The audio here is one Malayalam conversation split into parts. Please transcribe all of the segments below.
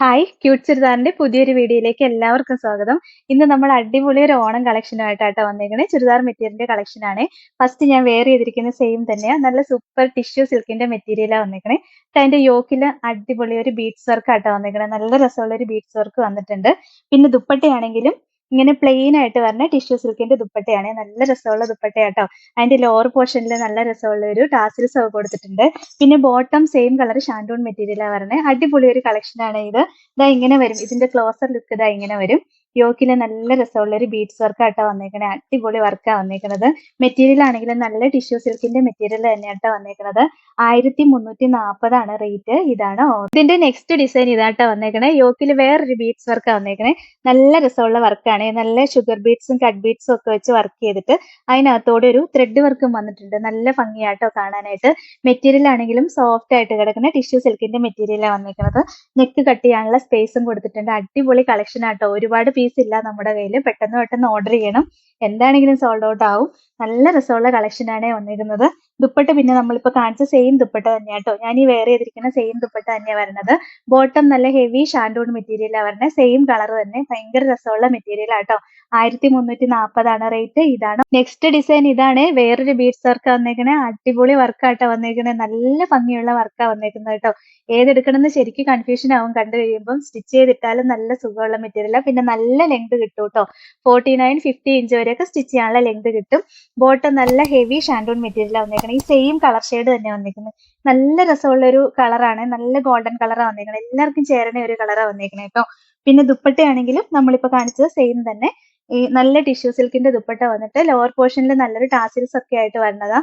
ഹായ് ക്യൂട്ട് ചുരിദാറിന്റെ പുതിയൊരു വീഡിയോയിലേക്ക് എല്ലാവർക്കും സ്വാഗതം. ഇന്ന് നമ്മൾ അടിപൊളി ഒരു ഓണം കളക്ഷനുമായിട്ടാണ് വന്നേക്കണേ. ചുരിദാർ മെറ്റീരിയലിന്റെ കളക്ഷൻ ആണ്. ഫസ്റ്റ് ഞാൻ വെയർ ചെയ്തിരിക്കുന്ന സെയിം തന്നെയാണ് നല്ല സൂപ്പർ ടിഷ്യൂ സിൽക്കിന്റെ മെറ്റീരിയലാണ് വന്നേക്കണേ. അതിന്റെ യോക്കിൽ അടിപൊളി ഒരു ബീഡ്സ് വർക്ക് ആട്ടോ വന്നേക്കണേ. നല്ല രസമുള്ള ഒരു ബീഡ്സ് വർക്ക് വന്നിട്ടുണ്ട്. പിന്നെ ദുപ്പട്ടയാണെങ്കിലും ഇങ്ങനെ പ്ലെയിൻ ആയിട്ട് വരുന്ന ടിഷ്യൂ സിൽക്കിന്റെ ദുപ്പട്ടയാണ്. നല്ല രസമുള്ള ദുപ്പട്ടയാട്ടോ. അതിന്റെ ലോവർ പോർഷനിൽ നല്ല രസമുള്ള ഒരു ടാസിൽസ് ഒക്കെ കൊടുത്തിട്ടുണ്ട്. പിന്നെ ബോട്ടം സെയിം കളർ ഷാൻഡൂൺ മെറ്റീരിയലാണ് പറഞ്ഞത് അടിപൊളി ഒരു കളക്ഷൻ ആണ് ഇത്. ഇതാ ഇങ്ങനെ വരും. ഇതിന്റെ ക്ലോസർ ലുക്ക് ഇതാ ഇങ്ങനെ വരും. യോക്കിൽ നല്ല രസമുള്ള ഒരു ബീഡ്സ് വർക്ക് ആട്ടോ വന്നേക്കണേ. അടിപൊളി വർക്കാണ് വന്നേക്കണത്. മെറ്റീരിയൽ ആണെങ്കിലും നല്ല ടിഷ്യൂ സിൽക്കിന്റെ മെറ്റീരിയൽ തന്നെയാട്ടോ വന്നേക്കണത്. ആയിരത്തി മുന്നൂറ്റി നാൽപ്പതാണ് റേറ്റ് ഇതാണ് ഇതിന്റെ നെക്സ്റ്റ് ഡിസൈൻ ഇതാട്ടോ വന്നേക്കണേ. യോക്കിൽ വേറൊരു ബീഡ്സ് വർക്കാ വന്നേക്കണേ. നല്ല രസമുള്ള വർക്കാണ് നല്ല ഷുഗർ ബീഡ്സും കട്ട് ബീഡ്സും ഒക്കെ വെച്ച് വർക്ക് ചെയ്തിട്ട് അതിനകത്തോടെ ഒരു ത്രെഡ് വർക്കും വന്നിട്ടുണ്ട്. നല്ല ഭംഗിയാട്ടോ കാണാനായിട്ട്. മെറ്റീരിയൽ ആണെങ്കിലും സോഫ്റ്റ് ആയിട്ട് കിടക്കുന്ന ടിഷ്യൂ സിൽക്കിന്റെ മെറ്റീരിയലാണ് വന്നേക്കുന്നത് നെക്ക് കട്ട് ചെയ്യാനുള്ള സ്പേസും കൊടുത്തിട്ടുണ്ട്. അടിപൊളി കളക്ഷൻ ആട്ടോ ഒരുപാട് പീസ് ഇല്ല നമ്മുടെ കയ്യിൽ പെട്ടെന്ന് പെട്ടെന്ന് ഓർഡർ ചെയ്യണം. എന്താണെങ്കിലും സോൾഡ് ഔട്ട് ആവും. നല്ല രസമുള്ള കളക്ഷൻ ആണ് വന്നിരുന്നത്. ദുപ്പട്ട പിന്നെ നമ്മളിപ്പോ കാണിച്ച സെയിം ദുപ്പട്ട തന്നെയാട്ടോ ഞാൻ ഈ വെയർ ചെയ്തിരിക്കുന്ന സെയിം ദുപ്പട്ട തന്നെയാ വരുന്നത്. ബോട്ടം നല്ല ഹെവി ഷാൻഡൂൺ മെറ്റീരിയലാണ് വരുന്നത് സെയിം കളർ തന്നെ. ഭയങ്കര രസമുള്ള മെറ്റീരിയൽ ആട്ടോ ആയിരത്തി മുന്നൂറ്റി നാൽപ്പതാണ് റേറ്റ് ഇതാണ്. നെക്സ്റ്റ് ഡിസൈൻ ഇതാണ്. വേറൊരു ബീഡ്സ് വർക്ക് വന്നേക്കണേ. അടിപൊളി വർക്കാട്ടോ വന്നേക്കണേ. നല്ല ഭംഗിയുള്ള വർക്കാ വന്നേക്കുന്നത് കേട്ടോ ഏതെടുക്കണമെന്ന് ശരിക്കും കൺഫ്യൂഷൻ ആവും. കണ്ടു കഴിയുമ്പോൾ സ്റ്റിച്ച് ചെയ്തിട്ടാലും നല്ല സുഖമുള്ള മെറ്റീരിയലാണ് പിന്നെ നല്ല ലെങ്ത് കിട്ടും കേട്ടോ ഫോർട്ടി നയൻ ഫിഫ്റ്റി ഇഞ്ച് വരെയൊക്കെ സ്റ്റിച്ച് ചെയ്യാനുള്ള ലെങ്ത് കിട്ടും. ബോട്ടം നല്ല ഹെവി ഷാൻഡൂൺ മെറ്റീരിയലാണ് വന്നേക്കുന്നത് ഈ സെയിം കളർ ഷെയ്ഡ് തന്നെ വന്നിരിക്കുന്നത്. നല്ല രസമുള്ള ഒരു കളറാണ് നല്ല ഗോൾഡൻ കളറാണ് വന്നിരിക്കുന്നത്. എല്ലാവർക്കും ചേരണ ഒരു കളറാണ് വന്നിരിക്കുന്നത് കേട്ടോ. പിന്നെ ദുപ്പട്ടയാണെങ്കിലും നമ്മളിപ്പോ കാണിച്ചത് സെയിം തന്നെ. ഈ നല്ല ടിഷ്യൂ സിൽക്കിന്റെ ദുപ്പട്ട വന്നിട്ട് ലോവർ പോർഷനിൽ നല്ലൊരു ടാസിൽസ് ഒക്കെ ആയിട്ട് വരുന്നതാ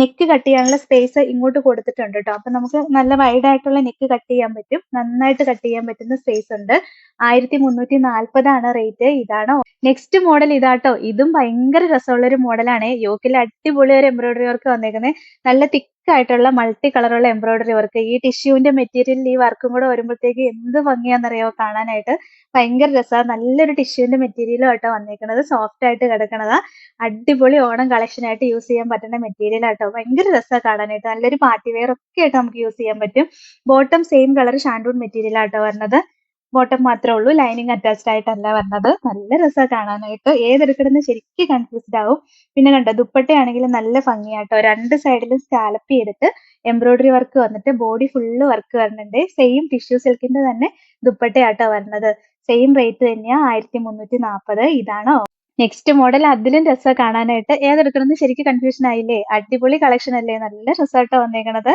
നെക്ക് കട്ട് ചെയ്യാനുള്ള സ്പേസ് ഇങ്ങോട്ട് കൊടുത്തിട്ടുണ്ട് കേട്ടോ അപ്പൊ നമുക്ക് നല്ല വൈഡ് ആയിട്ടുള്ള നെക്ക് കട്ട് ചെയ്യാൻ പറ്റും. നന്നായിട്ട് കട്ട് ചെയ്യാൻ പറ്റുന്ന സ്പേസ് ഉണ്ട്. ആയിരത്തി മുന്നൂറ്റി നാൽപ്പതാണ് റേറ്റ് ഇതാണ് നെക്സ്റ്റ് മോഡൽ ഇതാട്ടോ ഇതും ഭയങ്കര രസമുള്ള ഒരു മോഡലാണ് യോക്കിൽ അടിപൊളി ഒരു എംബ്രോയിഡറി വർക്ക് വന്നേക്കുന്നത് നല്ല തിക്ക് ആയിട്ടുള്ള മൾട്ടി കളറുള്ള എംബ്രോയിഡറി വർക്ക് ഈ ടിഷ്യൂവിന്റെ മെറ്റീരിയലിൽ ഈ വർക്കും കൂടെ വരുമ്പോഴത്തേക്ക് എന്ത് ഭംഗിയാണെന്നറിയോ കാണാനായിട്ട് ഭയങ്കര രസമാണ് നല്ലൊരു ടിഷ്യൂവിന്റെ മെറ്റീരിയലും ആയിട്ടാണ് വന്നിരിക്കുന്നത് സോഫ്റ്റ് ആയിട്ട് കിടക്കണതാ. അടിപൊളി ഓണം കളക്ഷൻ ആയിട്ട് യൂസ് ചെയ്യാൻ പറ്റുന്ന മെറ്റീരിയൽ ആട്ടോ. ഭയങ്കര രസമാണ് കാണാനായിട്ട്. നല്ലൊരു പാർട്ടി വെയർ ഒക്കെ ആയിട്ട് നമുക്ക് യൂസ് ചെയ്യാൻ പറ്റും. ബോട്ടം സെയിം കളർ ഷാൻഡൂൺ മെറ്റീരിയൽ ആട്ടോ വരുന്നത് ബോട്ടം മാത്രമേ ഉള്ളൂ. ലൈനിങ് അറ്റാച്ച്ഡ് ആയിട്ടല്ല വന്നത്. നല്ല രസമാണ് കാണാനായിട്ട് ഏതെടുക്കണമെന്ന് ശരിക്കും കൺഫ്യൂസ്ഡ് ആവും. പിന്നെ കണ്ടോ ദുപ്പട്ടയാണെങ്കിൽ നല്ല ഭംഗിയാട്ടോ രണ്ട് സൈഡിലും സ്കാലപ്പ് ചെയ്തിട്ട് എംബ്രോയിഡറി വർക്ക് വന്നിട്ട് ബോഡി ഫുള്ള് വർക്ക് വരുന്നുണ്ട്. സെയിം ടിഷ്യൂ സിൽക്കിന്റെ തന്നെ ദുപ്പട്ടയാട്ടോ വരുന്നത് സെയിം റേറ്റ് തന്നെയാ ആയിരത്തി മുന്നൂറ്റി നാൽപ്പത് ഇതാണോ? നെക്സ്റ്റ് മോഡൽ അതിലും രസം കാണാനായിട്ട്. ഏതെടുക്കണമെന്ന് ശരിക്കും കൺഫ്യൂഷൻ ആയില്ലേ? അടിപൊളി കളക്ഷൻ അല്ലേ? നല്ല രസമായിട്ടോ വന്നേക്കണത്.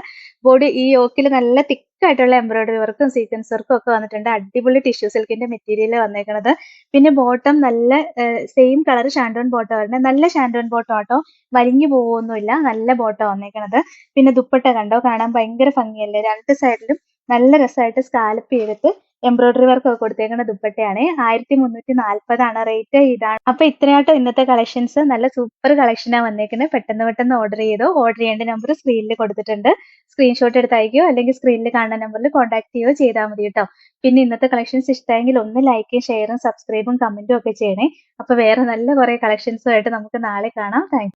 ബോഡി ഈ യോക്കിൽ നല്ല തിക്കായിട്ടുള്ള എംബ്രോയിഡറി വർക്കും സീക്വൻസ് വർക്കും ഒക്കെ വന്നിട്ടുണ്ട്. അടിപൊളി ടിഷ്യൂ സിൽക്കിന്റെ മെറ്റീരിയൽ വന്നേക്കണത്. പിന്നെ ബോട്ടം നല്ല സെയിം കളർ ഷാൻഡോൺ ബോട്ടോ വരുന്നത്. നല്ല ഷാൻഡോൺ ബോട്ടം ആട്ടോ. വലിഞ്ഞു പോവൊന്നുമില്ല. നല്ല ബോട്ടം വന്നേക്കണത്. പിന്നെ ദുപ്പട്ട കണ്ടോ? കാണാൻ ഭയങ്കര ഭംഗിയല്ലേ? രണ്ട് സൈഡിലും നല്ല രസമായിട്ട് സ്കാലപ്പ് ചെയ്തിട്ട് എംബ്രോയിഡറി വർക്ക് ഒക്കെ കൊടുത്തേക്കുന്ന ദുപ്പട്ടയാണ്. ആയിരത്തി മുന്നൂറ്റി നാൽപ്പതാണ് റേറ്റ്. ഇതാണ്. അപ്പൊ ഇത്രയാട്ടോ ഇന്നത്തെ കളക്ഷൻസ്. നല്ല സൂപ്പർ കളക്ഷനാണ് വന്നേക്കുന്നത് പെട്ടെന്ന് പെട്ടെന്ന് ഓർഡർ ചെയ്തോ ഓർഡർ ചെയ്യേണ്ട നമ്പർ സ്ക്രീനിൽ കൊടുത്തിട്ടുണ്ട്. സ്ക്രീൻഷോട്ട് എടുത്ത് അയക്കുകയോ അല്ലെങ്കിൽ സ്ക്രീനിൽ കാണുന്ന നമ്പറിൽ കോൺടാക്ട് ചെയ്യുകയോ ചെയ്താൽ മതി കേട്ടോ. പിന്നെ ഇന്നത്തെ കളക്ഷൻസ് ഇഷ്ടമെങ്കിൽ ഒന്ന് ലൈക്കും ഷെയറും സബ്സ്ക്രൈബും കമന്റും ഒക്കെ ചെയ്യണേ. അപ്പൊ വേറെ നല്ല കുറെ കളക്ഷൻസുമായിട്ട് നമുക്ക് നാളെ കാണാം. താങ്ക്